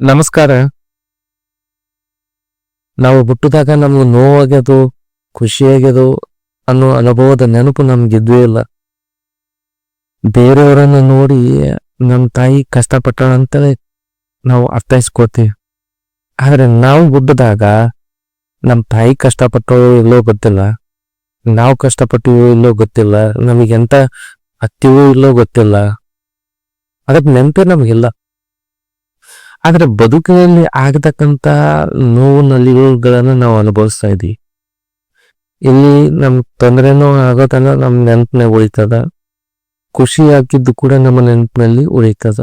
ನಮಸ್ಕಾರ. ನಾವು ಹುಟ್ಟಿದಾಗ ನಮ್ಗೆ ನೋವಾಗ್ಯದು, ಖುಷಿಯಾಗ್ಯದು ಅನ್ನೋ ಅನುಭವದ ನೆನಪು ನಮ್ಗೆ ಇದ್ವೇ ಇಲ್ಲ. ಬೇರೆಯವರನ್ನ ನೋಡಿ ನಮ್ಮ ತಾಯಿ ಕಷ್ಟಪಟ್ಟಳ ಅಂತೇಳಿ ನಾವು ಅರ್ಥೈಸ್ಕೋತೀವಿ ಆದರೆ ನಾವು ಹುಟ್ಟಿದಾಗ ನಮ್ಮ ತಾಯಿ ಕಷ್ಟಪಟ್ಟೋ ಇಲ್ಲೋ ಗೊತ್ತಿಲ್ಲ. ನಾವು ಕಷ್ಟಪಟ್ಟಿವೋ ಇಲ್ಲೋ ಗೊತ್ತಿಲ್ಲ. ನಮಗೆ ಎಂತ ಹತ್ತಿವೋ ಇಲ್ಲೋ ಗೊತ್ತಿಲ್ಲ. ಅದಕ್ಕೆ ನೆನಪೇ ನಮಗಿಲ್ಲ. ಆದ್ರೆ ಬದುಕಿನಲ್ಲಿ ಆಗತಕ್ಕಂತ ನೋವು ನಲಿವುಗಳನ್ನ ನಾವು ಅನುಭವಿಸ್ತಾ ಇದೀವಿ ಇಲ್ಲಿ ನಮ್ ತೊಂದರೆನೋ ಆಗೋತನ ನಮ್ ನೆನಪಿನಾಗ ಉಳಿತದ. ಖುಷಿ ಆಗಿದ್ದು ಕೂಡ ನಮ್ಮ ನೆನಪಿನಲ್ಲಿ ಉಳಿತದ.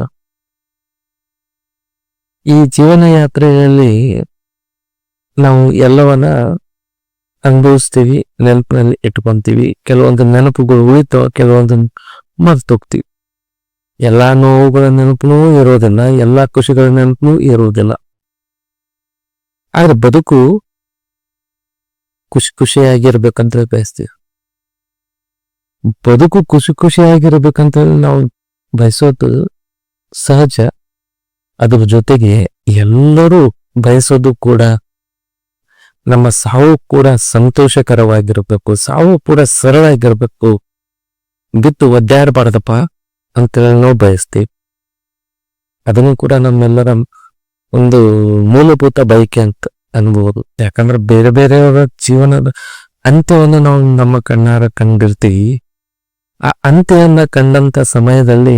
ಈ ಜೀವನ ಯಾತ್ರೆಯಲ್ಲಿ ನಾವು ಎಲ್ಲವನ್ನ ಅನುಭವಿಸ್ತೀವಿ, ನೆನಪಿನಲ್ಲಿ ಇಟ್ಕೊಂತೀವಿ. ಕೆಲವೊಂದು ನೆನಪುಗಳು ಉಳಿತಾವ ಕೆಲವೊಂದು ಮರ್ತೋಗ್ತೀವಿ. ಎಲ್ಲಾ ನೋವುಗಳ ನೆನಪುನೂ ಇರೋದಿಲ್ಲ, ಎಲ್ಲಾ ಖುಷಿಗಳ ನೆನಪು ಇರುವುದಿಲ್ಲ ಆದ್ರೆ ಬದುಕು ಖುಷಿ ಖುಷಿಯಾಗಿರ್ಬೇಕಂತ ಬಯಸ್ತೀವಿ. ಬದುಕು ಖುಷಿ ಖುಷಿಯಾಗಿರ್ಬೇಕಂತ ನಾವು ಬಯಸೋದು ಸಹಜ. ಅದರ ಜೊತೆಗೆ ಎಲ್ಲರೂ ಬಯಸೋದು ಕೂಡ ನಮ್ಮ ಸಾವು ಕೂಡ ಸಂತೋಷಕರವಾಗಿರ್ಬೇಕು, ಸಾವು ಕೂಡ ಸರಳಾಗಿರ್ಬೇಕು ಬಿತ್ತು ಒದ್ದಾಡಬಾರ್ದಪ್ಪ. ಅಂತೇಳಿ ನಾವು ಬಯಸ್ತೀವಿ. ಅದನ್ನು ಕೂಡ ನಮ್ಮೆಲ್ಲರ ಒಂದು ಮೂಲಭೂತ ಬಯಕೆ ಅಂತ ಅನ್ಬೋದು. ಯಾಕಂದ್ರೆ ಬೇರೆ ಬೇರೆಯವರ ಜೀವನದ ಅಂತ್ಯವನ್ನು ನಾವು ನಮ್ಮ ಕಣ್ಣಾರ ಕಂಡಿರ್ತೀವಿ. ಆ ಅಂತ್ಯವನ್ನ ಕಂಡಂತ ಸಮಯದಲ್ಲಿ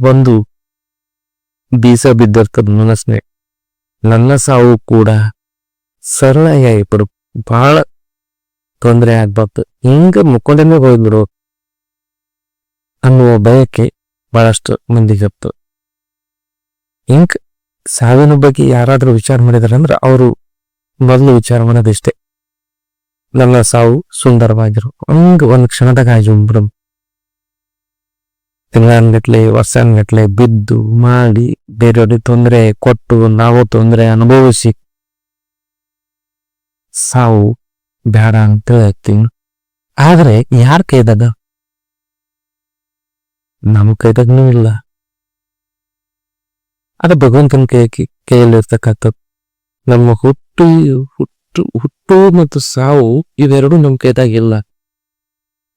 ಬಂದು ಬೀಸ ಬಿದ್ದಿರ್ತದ ಮನಸ್ನೆ ನನ್ನ ಸಾವು ಕೂಡ ಸರಳ ಬಿಡು ಬಹಳ ತೊಂದರೆ ಆಗ್ಬಾರ್ದು. ಹಿಂಗ ಮುಕ್ಕೊಂಡೇ ಹೋಗ್ಬಿಡು ಅನ್ನುವ ಬಯಕೆ ಬಹಳಷ್ಟು ಮಂದಿಗತ್ತು ಇಂಕ್ ಸಾವಿನ ಬಗ್ಗೆ ಯಾರಾದರೂ ವಿಚಾರ ಮಾಡಿದಾರೆ ಅಂದ್ರೆ ಅವರು ಮೊದಲು ವಿಚಾರ ಮಾಡೋದಿಷ್ಟೇ ನನ್ನ ಸಾವು ಸುಂದರವಾಗಿರು. ಹಂಗ ಒಂದ್ ಕ್ಷಣದಾಗ ಆಯ್ಬಿಡು ತಿಂಗಳನ್ಗಟ್ಲೆ, ವರ್ಷನ್ಗಟ್ಲೆ ಬಿದ್ದು ಮಾಡಿ ಬೇರೆಯವ್ರಿಗೆ ತೊಂದರೆ ಕೊಟ್ಟು ನಾವು ತೊಂದರೆ ಅನುಭವಿಸಿ. ಸಾವು ಬೇಡ ಹೇಳ್ತೀನಿ ಆದ್ರೆ ಯಾರ ಕೈದಾಗ ನಮ್ಮ ಕೈದಾಗ್ನೂ ಇಲ್ಲ ಅದ ಭಗವಂತನ ಕೈ ಕೈಯಲ್ಲಿ ಇರ್ತಕ್ಕಂಥದ್ದು ನಮ್ಮ ಹುಟ್ಟು ಹುಟ್ಟು ಹುಟ್ಟು ಮತ್ತು ಸಾವು ಇವೆರಡು ನಮ್ಮ ಕೈದಾಗ ಇಲ್ಲ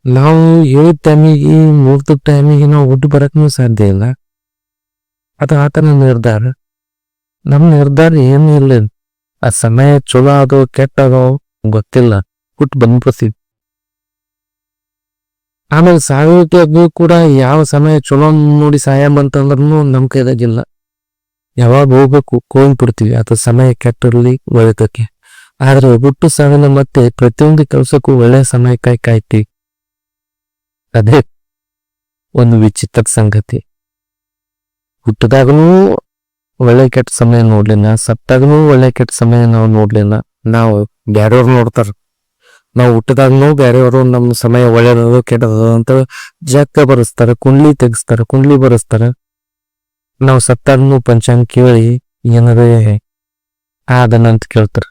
ನಾವು ಏಳು ಟೈಮಿಗೆ ಮೂರ್ತು ಟೈಮಿಗೆ ನಾವು ಹುಟ್ಟು ಬರಕ್ಕೂ ಸಾಧ್ಯ ಇಲ್ಲ ಅದು ಆತನ ನಿರ್ಧಾರ ನಮ್ಮ ನಿರ್ಧಾರ ಏನು ಇಲ್ಲ ಆ ಸಮಯ ಚಲೋ ಅದೋ ಕೆಟ್ಟದೋ ಗೊತ್ತಿಲ್ಲ ಹುಟ್ಟು ಬಂದ್ಬಿಡ್ತೀವಿ ಆಮೇಲೆ ಸಾಯೋಕೆ ಕೂಡ ಯಾವ ಸಮಯ ಚಲೋ ನೋಡಿ ಸಹಾಯ ಬಂತಂದ್ರೂ ನಮ್ ಕೈದಾಗಿಲ್ಲ. ಯಾವಾಗ ಹೋಗ್ಬೇಕು ಬಿಡ್ತೀವಿ ಅಥವಾ ಸಮಯ ಕೆಟ್ಟಿರ್ಲಿ ಒಳ್ಳೆದಕ್ಕೆ ಆದ್ರೆ ಬಿಟ್ಟು ಸಾವಿನ ಮತ್ತೆ ಪ್ರತಿಯೊಂದು ಕೆಲಸಕ್ಕೂ ಒಳ್ಳೆ ಸಮಯಕ್ಕಾಗಿ ಕಾಯ್ತೀವಿ ಅದೇ ಒಂದು ವಿಚಿತ್ರ ಸಂಗತಿ. ಹುಟ್ಟದಾಗನೂ ಒಳ್ಳೆ ಕೆಟ್ಟ ಸಮಯ ನೋಡ್ಲಿಲ್ಲ ಸತ್ತಾಗನೂ ಒಳ್ಳೆ ಕೆಟ್ಟ ಸಮಯ ನಾವು ನೋಡ್ಲಿಲ್ಲ. ನಾವು ಬ್ಯಾರೆಯವ್ರು ನೋಡ್ತಾರ. ನಾವು ಹುಟ್ಟದಾಗ್ನೂ ಬೇರೆಯವರು ನಮ್ಮ ಸಮಯ ಒಳ್ಳೇದದು, ಕೆಟ್ಟದದು ಅಂತ ಜಗ್ಗ ಬರೆಸ್ತಾರ, ಕುಂಡ್ಲಿ ತೆಗಿಸ್ತಾರ, ಕುಂಡ್ಲಿ ಬರೆಸ್ತಾರ. ನಾವು ಸತ್ತಾಗ್ನೂ ಪಂಚಾಂಗ ಕೇಳಿ ಏನಾರೇ ಆದನ ಅಂತ ಕೇಳ್ತಾರೆ.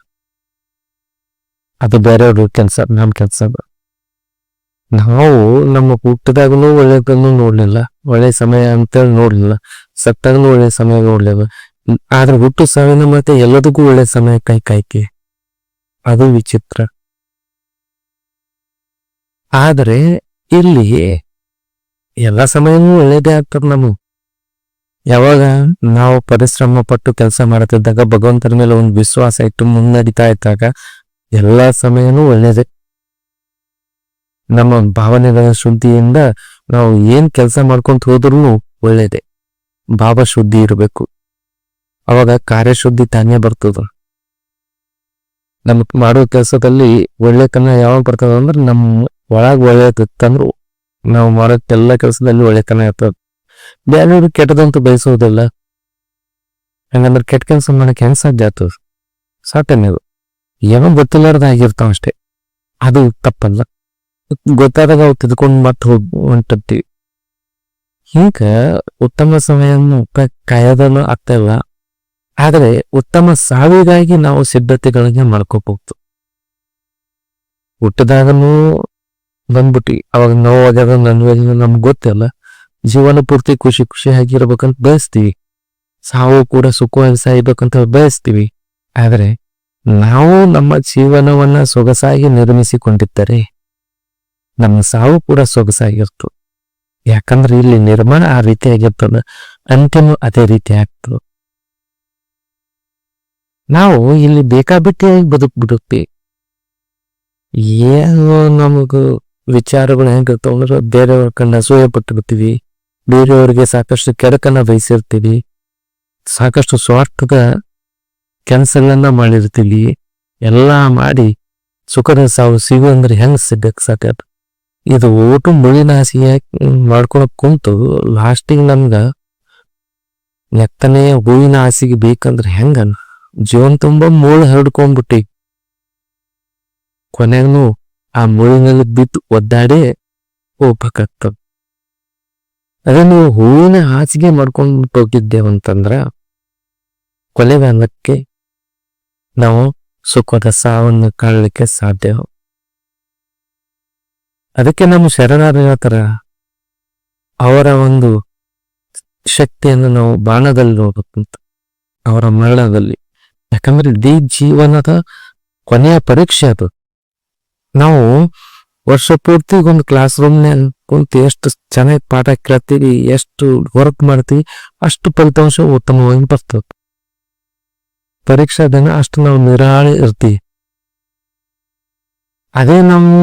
ಅದು ಬೇರೆಯವ್ರ ಕೆಲಸ, ನಮ್ಮ ಕೆಲಸ ನಾವು ನಮ್ಮ ಹುಟ್ಟದಾಗನು ಒಳ್ಳೇದನ್ನು ನೋಡ್ಲಿಲ್ಲ, ಒಳ್ಳೆ ಸಮಯ ಅಂತೇಳಿ ನೋಡ್ಲಿಲ್ಲ ಸತ್ತಾಗನು ಒಳ್ಳೆ ಸಮಯ ನೋಡ್ಲಿಲ್ಲ. ಆದ್ರೆ ಹುಟ್ಟು ಸಾವಿನ ಮತ್ತೆ ಎಲ್ಲದಕ್ಕೂ ಒಳ್ಳೆ ಸಮಯ ಕೈ ಕಾಯ್ಕೆ. ಅದು ವಿಚಿತ್ರ. ಆದರೆ ಇಲ್ಲಿ ಎಲ್ಲ ಸಮಯವೂ ಒಳ್ಳೇದೇ ಆಗ್ತದೆ ನಮಗೆ ಯಾವಾಗ ನಾವು ಪರಿಶ್ರಮ ಪಟ್ಟು ಕೆಲಸ ಮಾಡುತ್ತಿದ್ದಾಗ ಭಗವಂತನ ಮೇಲೆ ಒಂದು ವಿಶ್ವಾಸ ಇಟ್ಟು ಮುನ್ನಡಿತಾ ಇದ್ದಾಗ ಎಲ್ಲ ಸಮಯನೂ ಒಳ್ಳೇದೇ ನಮ್ಮ ಭಾವನೆಗಳ ಶುದ್ಧಿಯಿಂದ ನಾವು ಏನ್ ಕೆಲಸ ಮಾಡ್ಕೊಂತ ಹೋದ್ರೂ ಒಳ್ಳೇದೆ ಭಾವ ಶುದ್ಧಿ ಇರಬೇಕು. ಅವಾಗ ಕಾರ್ಯಶುದ್ಧಿ ತಾನೇ ಬರ್ತದ. ನಮ್ ಮಾಡೋ ಕೆಲಸದಲ್ಲಿ ಒಳ್ಳೆತನ ಯಾವಾಗ ಬರ್ತದ ಅಂದ್ರೆ ನಮ್ಮ ಒಳಗ್ ಒಳ್ಳೆಯದಿತ್ತಂದ್ರೆ ನಾವು ಮಾಡೋ ಎಲ್ಲ ಕೆಲಸದಲ್ಲಿ ಒಳ್ಳೆತನ ಇರ್ತದ. ಬೇರೆಯವ್ರು ಕೆಟ್ಟದಂತೂ ಬಯಸೋದಿಲ್ಲ. ಹಂಗಂದ್ರೆ ಕೆಟ್ಟ ಕೆಲಸ ಮಾಡಕ್ ಹೆಂಗ್ ಸಾಧ್ಯ ಆಗ್ತದ? ಸಾಟನೆ ಅದು ಏನೋ ಗೊತ್ತಿಲ್ಲಾರ್ದಾಗಿರ್ತಾವ ಅಷ್ಟೇ. ಅದು ತಪ್ಪಲ್ಲ. ಗೊತ್ತಾದಾಗ ಅವು ತಿದ್ಕೊಂಡು ಮತ್ತೆ ಹೋಗಿ ಹೊಂಟಿರ್ತೀವಿ ಹಿಂಗ ಉತ್ತಮ ಸಮಯವನ್ನು ಕಾಯೋದನ್ನು ಆಗ್ತಾ ಇಲ್ಲ. ಆದ್ರೆ ಉತ್ತಮ ಸಾವಿಗಾಗಿ ನಾವು ಸಿದ್ಧತೆಗಳಿಗೆ ಮಾಡ್ಕೋಬಹುದು ಹುಟ್ಟದಾಗನು ಬಂದ್ಬಿಟ್ಟಿ. ಅವಾಗ ನೋವಾಗ್ಯದ ನನ್ವೇದನೆ ನಮ್ಗೆ ಗೊತ್ತಿಲ್ಲ ಜೀವನ ಪೂರ್ತಿ ಖುಷಿ ಖುಷಿಯಾಗಿರ್ಬೇಕಂತ ಬಯಸ್ತೀವಿ. ಸಾವು ಕೂಡ ಸುಖವಾಗಿ ಸಾಯ್ಬೇಕಂತ ಬಯಸ್ತೀವಿ. ಆದರೆ ನಾವು ನಮ್ಮ ಜೀವನವನ್ನ ಸೊಗಸಾಗಿ ನಿರ್ಮಿಸಿಕೊಂಡಿದ್ದರೆ ನಮ್ಮ ಸಾವು ಕೂಡ ಸೊಗಸಾಗಿರ್ತು. ಯಾಕಂದ್ರೆ ಇಲ್ಲಿ ನಿರ್ಮಾಣ ಆ ರೀತಿ ಆಗಿರ್ತದ, ಅಂತ್ಯನೂ ಅದೇ ರೀತಿ ಆಗ್ತದೆ. ನಾವು ಇಲ್ಲಿ ಬೇಕಾಬಿಟ್ಟಿಯಾಗಿ ಬದುಕ್ಬಿಡುತ್ತೆ. ಏನು ನಮಗ ವಿಚಾರಗಳು ಹೆಂಗಿರ್ತಾವ ಅಂದ್ರೆ ಬೇರೆಯವ್ರ ಕಂಡು ಅಸೂಯೆ ಪಟ್ಟಿರ್ತೀವಿ ಬೇರೆಯವ್ರಿಗೆ ಸಾಕಷ್ಟು ಕೆಡಕನ್ನ ಬಯಸಿರ್ತೀವಿ, ಸಾಕಷ್ಟು ಸ್ವಾರ್ಥದ ಕೆಲಸಗಳನ್ನ ಮಾಡಿರ್ತೀವಿ, ಎಲ್ಲ ಮಾಡಿ ಸುಖದ ಸಾವು ಸಿಗು ಅಂದ್ರೆ ಹೆಂಗ್ ಸಿಗಕ್ ಸಾಕ ಇದು ಓಟು ಮುಳಿನ ಹಾಸಿಗೆ ಮಾಡ್ಕೊಳಕ್ ಕುಂತು ಲಾಸ್ಟಿಗೆ ನಮ್ಗ ನೆತ್ತನೆಯ ಹೂವಿನ ಹಾಸಿಗೆ ಬೇಕಂದ್ರೆ ಹೆಂಗ ಜೀವನ ತುಂಬಾ ಮೂಳು ಹರಡ್ಕೊಂಡ್ಬಿಟ್ಟಿ. ಕೊನೆಗೂ ಆ ಮುಳ್ಳಿನಲ್ಲಿ ಬಿದ್ದು ಒದ್ದಾಡಿ ಹೋಗ್ಬೇಕಾಗ್ತದೆ ಅದೇ ನೀವು ಹೂವಿನ ಹಾಸಿಗೆ ಮಾಡ್ಕೊಂಡು ಹೋಗಿದ್ದೇವಂತಂದ್ರ ಕೊಲೆಗಾಲಕ್ಕೆ ನಾವು ಸುಖದ ಸಾವನ್ನು ಕಾಣಲಿಕ್ಕೆ ಸಾಧ್ಯ. ಅದಕ್ಕೆ ನಮ್ಮ ಶರಣರು ಹೇಳ್ತಾರ ಅವರ ಒಂದು ಶಕ್ತಿಯನ್ನು ನಾವು ಬಾಣದಲ್ಲಿ ನೋಡಬೇಕಂತ ಅವರ ಮರಣದಲ್ಲಿ. ಯಾಕಂದ್ರೆ ಇಡೀ ಜೀವನದ ಕೊನೆಯ ಪರೀಕ್ಷೆ ಅದು. ನಾವು ವರ್ಷ ಪೂರ್ತಿ ಒಂದು ಕ್ಲಾಸ್ ರೂಮ್ನ್ಯಾಗ ಕುಂತು ಎಷ್ಟು ಚೆನ್ನಾಗಿ ಪಾಠ ಕೇಳ್ತೀವಿ, ಎಷ್ಟು ವರ್ಕ್ ಮಾಡ್ತೀವಿ, ಅಷ್ಟು ಫಲಿತಾಂಶ ಉತ್ತಮವಾಗಿ ಬರ್ತದೆ. ಪರೀಕ್ಷಾ ದಿನ ಅಷ್ಟು ನಾವು ನಿರಾಳಿ ಇರ್ತೀವಿ. ಅದೇ ನಾವು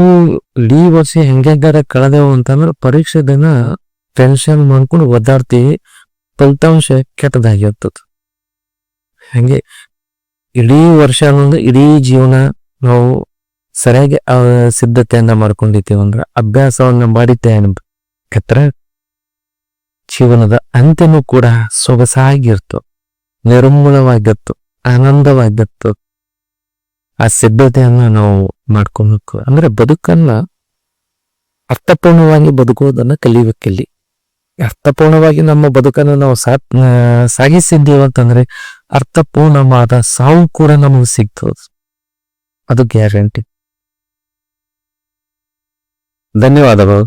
ಇಡೀ ವರ್ಷ ಹೆಂಗಾರ ಕಳೆದೆವು ಅಂತಂದ್ರೆ ಪರೀಕ್ಷೆ ದಿನ ಟೆನ್ಷನ್ ಮಾಡ್ಕೊಂಡು ಒದ್ದಾಡ್ತೀವಿ, ಫಲಿತಾಂಶ ಕೆಟ್ಟದಾಗಿರ್ತದೆ. ಹಂಗೆ ಇಡೀ ವರ್ಷ ಅನ್ನೋದು ಇಡೀ ಜೀವನ ನಾವು ಸರಿಯಾಗಿ ಸಿದ್ಧತೆಯನ್ನ ಮಾಡ್ಕೊಂಡಿದ್ದೀವಿ ಅಂದ್ರೆ ಅಭ್ಯಾಸವನ್ನ ಮಾಡಿದ್ದೆ ಅನ್ಬೇಕತ್ರ ಜೀವನದ ಅಂತ್ಯನೂ ಕೂಡ ಸೊಗಸಾಗಿರ್ತು ನಿರ್ಮೂಲವಾಗಿತ್ತು, ಆನಂದವಾಗಿತ್ತು. ಆ ಸಿದ್ಧತೆಯನ್ನ ನಾವು ಮಾಡ್ಕೊಬೇಕು. ಅಂದ್ರೆ ಬದುಕನ್ನ ಅರ್ಥಪೂರ್ಣವಾಗಿ ಬದುಕೋದನ್ನ ಕಲಿಬೇಕಿಲ್ಲಿ. ಅರ್ಥಪೂರ್ಣವಾಗಿ ನಮ್ಮ ಬದುಕನ್ನು ನಾವು ಸಾ ಸಾಗಿಸಿದ್ದೀವಿ ಅಂತಂದ್ರೆ ಅರ್ಥಪೂರ್ಣವಾದ ಸಾವು ಕೂಡ ನಮಗೆ ಸಿಗ್ತದೆ. ಅದು ಗ್ಯಾರಂಟಿ. ధన్యవాదము